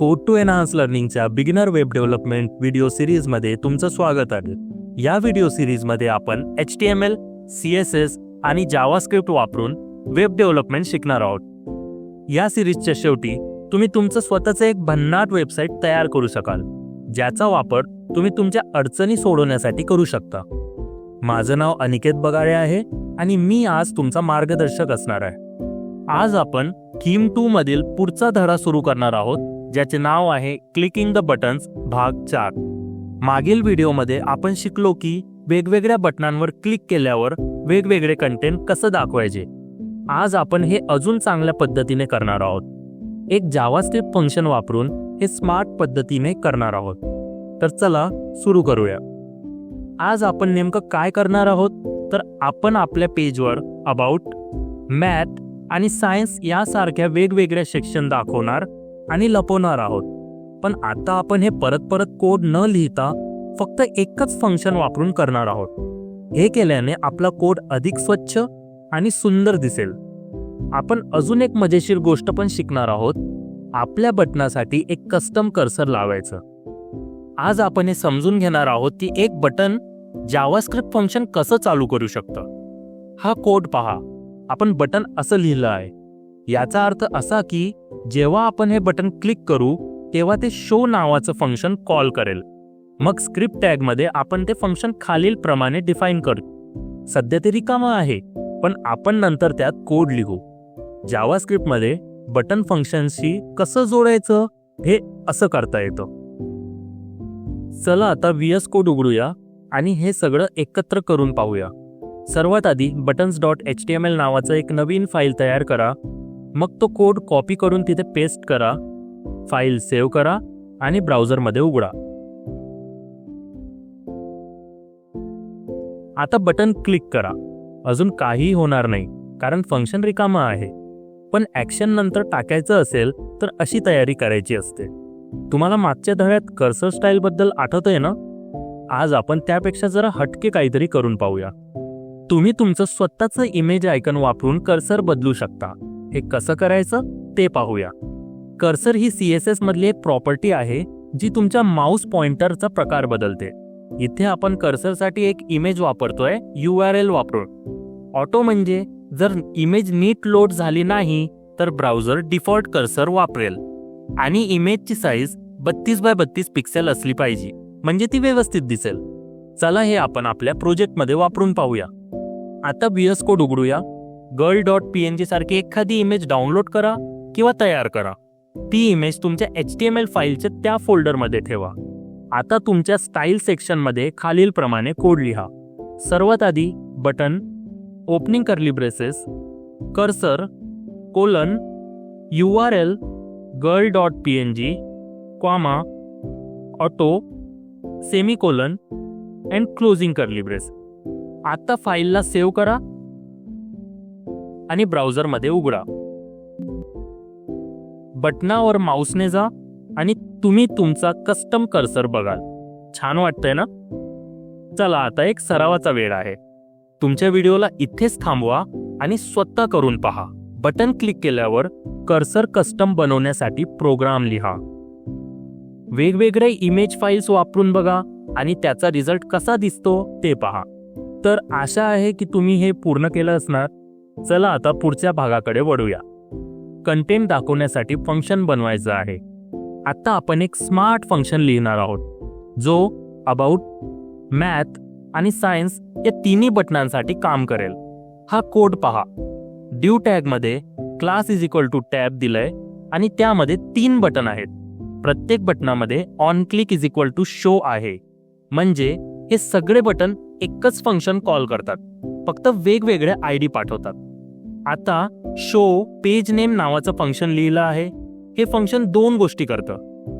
Code to enhance लर्निंगच्या beginner web development video सिरीजमध्ये तुमचं स्वागत आहे. या व्हिडिओ सिरीजमध्ये आपण H T M L C S S आणि जावास्क्रिप्ट वापरून वेब डेव्हलपमेंट शिकणार आहोत. या सिरीजच्या शेवटी तुम्ही तुमचं स्वतःचं एक भन्नाट वेबसाईट तयार करू शकाल ज्याचा वापर तुम्ही तुमच्या अडचणी सोडवण्यासाठी करू शकता. माझं नाव अनिकेत बगाळे आहे आणि मी आज तुमचा मार्गदर्शक असणार आहे. आज आपण किम टू मधील पुढचा धडा सुरू करणार आहोत. ज्याचे नाव आहे क्लिकिंग द बटन्स भाग चार. मागील व्हिडिओमध्ये आपण शिकलो की वेगवेगळ्या बटनांवर क्लिक केल्यावर वेगवेगळे कंटेंट कसं दाखवायचे. आज आपण हे अजून चांगल्या पद्धतीने करणार आहोत. एक जावास्क्रिप्ट फंक्शन वापरून हे स्मार्ट पद्धतीने करणार आहोत. तर चला सुरू करूया. आज आपण नेमकं काय करणार आहोत? तर आपण आपल्या पेजवर अबाउट मॅथ आणि सायन्स यासारख्या वेगवेगळ्या सेक्शन दाखवणार. आणि लपवणार आहोत. पण आता आपण हे परत परत कोड न लिहिता फक्त एकच फंक्शन वापरून करणार आहोत. हे केल्याने आपला कोड अधिक स्वच्छ आणि सुंदर दिसेल. आपण अजून एक मजेशीर गोष्ट पण शिकणार आहोत. आपल्या बटनासाठी एक कस्टम कर्सर लावायचं. आज आपण हे समजून घेणार आहोत की एक बटन जावास्क्रिप्ट फंक्शन कसं चालू करू शकतं. हा कोड पहा. आपण बटन असं लिहिलं आहे. याचा अर्थ असा की जेव्हा आपण हे बटन क्लिक करू तेव्हा ते शो नावाचं फंक्शन कॉल करेल. मग स्क्रिप्ट टॅगमध्ये आपण ते फंक्शन खालील प्रमाणे डिफाईन करू. सध्या ते रिकामं आहे पण आपण नंतर त्यात कोड लिहू. जावास्क्रिप्टमध्ये बटन फंक्शनशी कसं जोडायचं हे असं करता येतं. चला आता व्ही एस कोड उघडूया आणि हे सगळं एकत्र करून पाहूया. सर्वात आधी buttons dot H T M L नावाचं एक नवीन फाईल तयार करा. मग तो कोड कॉपी करून तिथे पेस्ट करा फाईल सेव्ह करा आणि ब्राउझरमध्ये उघडा. आता बटन क्लिक करा. अजून काहीही होणार नाही कारण फंक्शन रिकामा आहे. पण ॲक्शन नंतर टाकायचं असेल तर अशी तयारी करायची असते. तुम्हाला मागच्या धड्यात कर्सर स्टाईलबद्दल आठवतंय ना? आज आपण त्यापेक्षा जरा हटके काहीतरी करून पाहूया. तुम्ही तुमचं स्वतःचं इमेज आयकन वापरून कर्सर बदलू शकता. हे कसं करायचं ते पाहूया. कर्सर ही सी एस एसमधली एक प्रॉपर्टी आहे जी तुमच्या माऊस पॉइंटरचा प्रकार बदलते. इथे आपण कर्सरसाठी एक इमेज वापरतोय यू आर एल वापरून. ऑटो म्हणजे जर इमेज नीट लोड झाली नाही तर ब्राउझर डिफॉल्ट कर्सर वापरेल. आणि इमेजची साईज बत्तीस बाय बत्तीस पिक्सेल असली पाहिजे म्हणजे ती व्यवस्थित दिसेल. चला हे आपण आपल्या प्रोजेक्टमध्ये वापरून पाहूया. आता बीएस कोड उघडूया. Girl dot P N G सारखी एखादी इमेज डाउनलोड करा किंवा तयार करा. ती इमेज तुमच्या एच टी एम एल फाईलच्या त्या फोल्डरमध्ये ठेवा. आता तुमच्या स्टाईल सेक्शनमध्ये खालीलप्रमाणे कोड लिहा. सर्वात आधी button opening curly braces cursor colon U R L girl dot P N G comma auto semicolon and closing curly brace आता फाईलला सेव्ह करा. आणि ब्राउझरमध्ये उघडा. बटनावर माऊसने जा आणि तुम्ही तुमचा कस्टम कर्सर बघाल. छान वाटतंय ना? चला आता एक सरावाचा वेळ आहे. तुमच्या व्हिडिओला इथेच थांबवा आणि स्वतः करून पहा. बटन क्लिक केल्यावर कर्सर कस्टम बनवण्यासाठी प्रोग्राम लिहा. वेगवेगळे इमेज फाईल्स वापरून बघा आणि त्याचा रिझल्ट कसा दिसतो ते पहा. तर आशा आहे की तुम्ही हे पूर्ण केलं असणार. चला आता पुढच्या भागाकडे वळूया. कंटेंट दाखवण्यासाठी फंक्शन बनवायचं आहे. आता आपण एक स्मार्ट फंक्शन लिहिणार आहोत. जो अबाउट मॅथ आणि सायन्स या तिन्ही बटनांसाठी काम करेल. हा कोड पहा. Div टॅगमध्ये class is equal to tab दिलंय आणि त्यामध्ये तीन बटन आहेत. प्रत्येक बटनामध्ये on click is equal to show आहे. म्हणजे हे सगळे बटन एकच फंक्शन कॉल करतात. फक्त वेगवेगळे आय डी पाठवतात. आता शो पेज नेम नावाचं फंक्शन लिहिलं आहे. हे फंक्शन दोन गोष्टी करतं.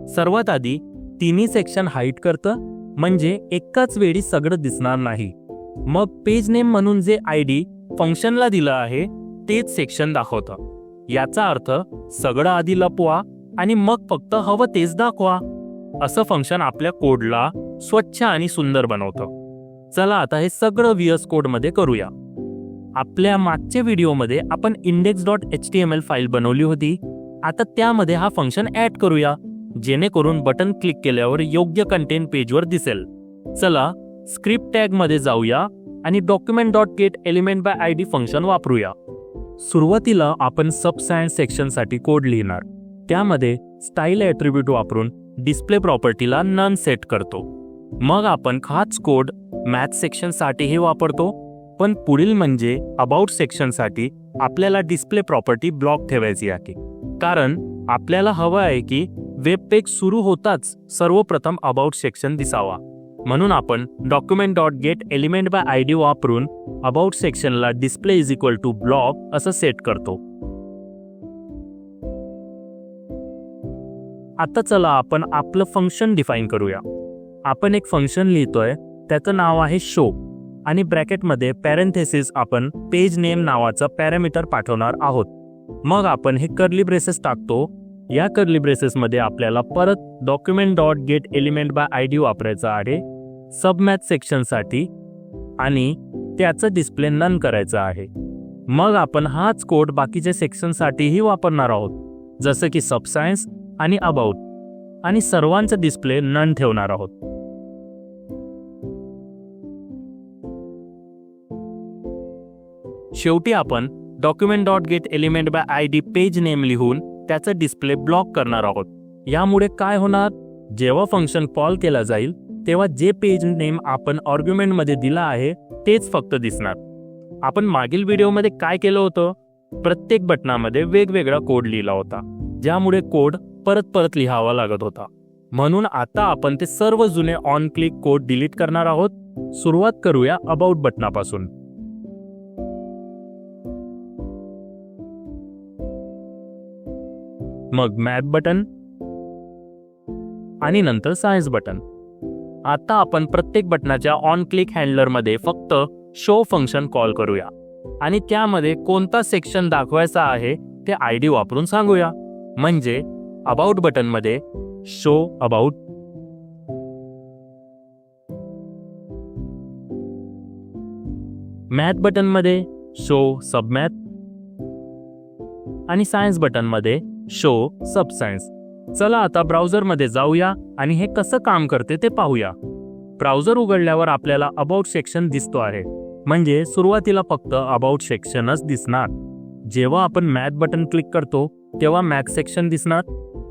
सर्वात आधी तिन्ही सेक्शन हाईट करतं म्हणजे एकाच वेळी सगळं दिसणार नाही. मग पेज नेम म्हणून जे आय डी फंक्शनला दिलं आहे तेच सेक्शन दाखवतं. याचा अर्थ सगळं आधी लपवा आणि मग फक्त हवं तेच दाखवा. असं फंक्शन आपल्या कोडला स्वच्छ आणि सुंदर बनवतं. चला आता हे सगळं व्हीएस कोडमध्ये करूया. आपल्या मागच्या व्हिडिओमध्ये आपण index dot H T M L file बनवली होती. आता त्यामध्ये हा फंक्शन ऍड करूया जेणेकरून बटन क्लिक केल्यावर योग्य कंटेंट पेजवर दिसेल. चला स्क्रिप्ट टॅगमध्ये जाऊया आणि document dot get element by I D function वापरूया. सुरुवातीला आपण सब सायन्स सेक्शनसाठी कोड लिहिणार. त्यामध्ये स्टाईल ॲट्रिब्यूट वापरून डिस्प्ले प्रॉपर्टीला नन सेट करतो. मग आपण हाच कोड मॅथ सेक्शनसाठीही वापरतो. पण पुढील म्हणजे अबाउट सेक्शनसाठी आपल्याला डिस्प्ले प्रॉपर्टी ब्लॉक ठेवायची आहे. कारण आपल्याला हवं आहे की वेब पेज सुरू होताच सर्वप्रथम अबाउट सेक्शन दिसावा. म्हणून आपण document dot get element by I D वापरून about सेक्शनला display is equal to block असं सेट करतो. आता चला आपण आपलं फंक्शन डिफाईन करूया. आपण एक फंक्शन लिहितोय त्याचं नाव आहे शो आणि ब्रॅकेटमध्ये पॅरेंथेसिस आपण पेज नेम नावाचं पॅरामीटर पाठवणार आहोत. मग आपण हे कर्ली ब्रेसेस टाकतो. या कर्ली ब्रेसेसमध्ये आपल्याला परत document dot get element by I D वापरायचं आहे. सबमॅथ सेक्शनसाठी आणि त्याचं डिस्प्ले नन करायचं आहे. मग आपण हाच कोड बाकीच्या सेक्शनसाठीही वापरणार आहोत. जसं की सबसायन्स आणि अबाउट आणि सर्वांचं डिस्प्ले नन ठेवणार आहोत. शेवटी आपण document dot get element by I D page name लिहून त्याचं डिस्प्ले ब्लॉक करणार आहोत. यामुळे काय होणार? जेव्हा फंक्शन कॉल केला जाईल तेव्हा जे पेज नेम आपण ऑर्ग्युमेंटमध्ये दिला आहे तेच फक्त दिसणार. आपण मागील व्हिडिओमध्ये काय केलं होतं? प्रत्येक बटनामध्ये वेगवेगळा कोड लिहिला होता ज्यामुळे कोड परत परत लिहावा लागत होता. म्हणून आता आपण ते सर्व जुने ऑन क्लिक कोड डिलीट करणार आहोत. सुरुवात करूया अबाउट बटनापासून मग मॅथ बटन आणि नंतर सायन्स बटन. आता आपण प्रत्येक बटनाच्या ऑन क्लिक हँडलरमध्ये फक्त शो फंक्शन कॉल करूया. आणि त्यामध्ये कोणता सेक्शन दाखवायचा आहे ते आय डी वापरून सांगूया. म्हणजे अबाउट बटनमध्ये शो अबाउट मॅथ बटनमध्ये शो सबमॅथ आणि सायन्स बटनमध्ये शो सब सायन्स चला आता ब्राउझरमध्ये जाऊया आणि हे कसं काम करते ते पाहूया. ब्राउझर उघडल्यावर आपल्याला अबाउट सेक्शन दिसतो आहे. म्हणजे सुरुवातीला फक्त अबाउट सेक्शनच दिसणार. जेव्हा आपण मॅथ बटन क्लिक करतो तेव्हा मॅथ सेक्शन दिसणार.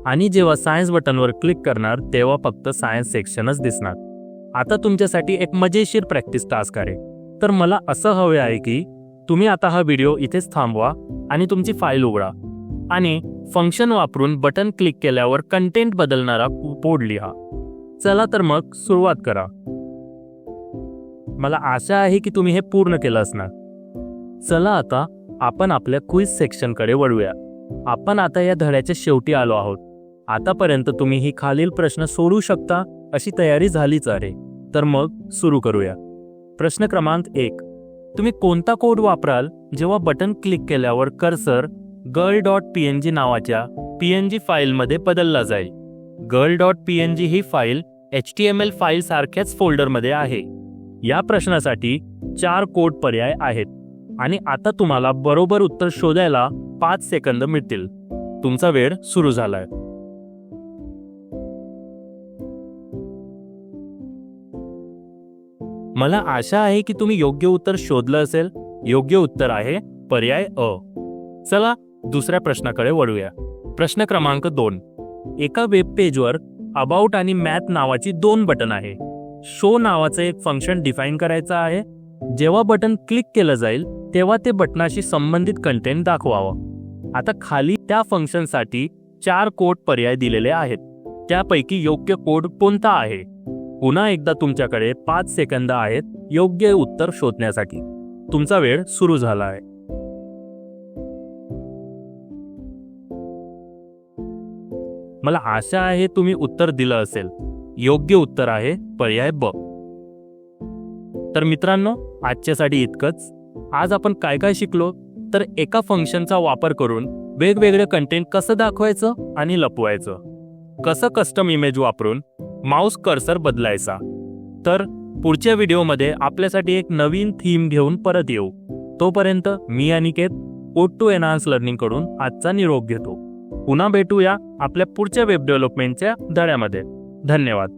आणि जेव्हा सायन्स बटनवर क्लिक करणार तेव्हा फक्त सायन्स सेक्शनच दिसणार. आता तुमच्यासाठी एक मजेशीर प्रॅक्टिस टास्क आहे. तर मला असं हवे आहे की तुम्ही आता हा व्हिडिओ इथेच थांबवा आणि तुमची फाईल उघडा. आणि फंक्शन वापरून बटन क्लिक केल्यावर कंटेंट बदलणारा कोड लिहा. चला तर मग सुरुवात करा. मला आशा आहे की तुम्ही हे पूर्ण केलं असणार. चला आता आपण आपल्या क्विज सेक्शनकडे वळूया. आपण आता या धड्याच्या शेवटी आलो आहोत. आतापर्यंत तुम्ही ही खालील प्रश्न सोडू शकता अशी तयारी झालीच आहे. तर मग सुरू करूया. प्रश्न क्रमांक एक. तुम्ही कोणता कोड वापराल जेव्हा बटन क्लिक केल्यावर cursor girl dot P N G नावाच्या पी एन जी फाईलमध्ये बदलला जाईल. Girl dot P N G ही file H T M L file सारख्याच फोल्डरमध्ये आहे. या प्रश्नासाठी चार कोड पर्याय आहेत आणि आता तुम्हाला बरोबर उत्तर शोधायला पाच सेकंद मिळतील. तुमचा वेळ सुरू झालाय. मला आशा आहे की तुम्ही योग्य उत्तर शोधलं असेल. योग्य उत्तर आहे पर्याय अ. चला दुसऱ्या प्रश्नाकडे वळूया. प्रश्न क्रमांक दोन. एका वेब पेजवर अबाउट आणि मॅथ नावाची दोन बटन आहे. शो नावाचं एक फंक्शन डिफाईन करायचं आहे. जेव्हा बटन क्लिक केलं जाईल तेव्हा ते बटनाशी संबंधित कंटेंट दाखवावं. आता खाली त्या फंक्शनसाठी चार कोड पर्याय दिलेले आहेत. त्यापैकी योग्य कोड कोणता आहे? पुन्हा एकदा तुमच्याकडे पाच सेकंद आहेत योग्य उत्तर शोधण्यासाठी. तुमचा वेळ सुरू झाला आहे. मला आशा आहे तुम्ही उत्तर दिलं असेल. योग्य उत्तर आहे पर्याय ब. तर मित्रांनो आजच्यासाठी इतकंच. आज आपण काय काय शिकलो? तर एका फंक्शनचा वापर करून वेगवेगळे कंटेंट कसं दाखवायचं आणि लपवायचं? कसं कस्टम इमेज वापरून माऊस कर्सर बदलायचा? तर पुढच्या व्हिडिओमध्ये आपल्यासाठी एक नवीन थीम घेऊन परत येऊ. तोपर्यंत मी अनिकेत ओट टू एनहान्स लर्निंगकडून आजचा निरोप घेतो. पुन्हा भेटूया आपल्या पुढच्या वेब डेव्हलपमेंटच्या धड्यामध्ये धन्यवाद.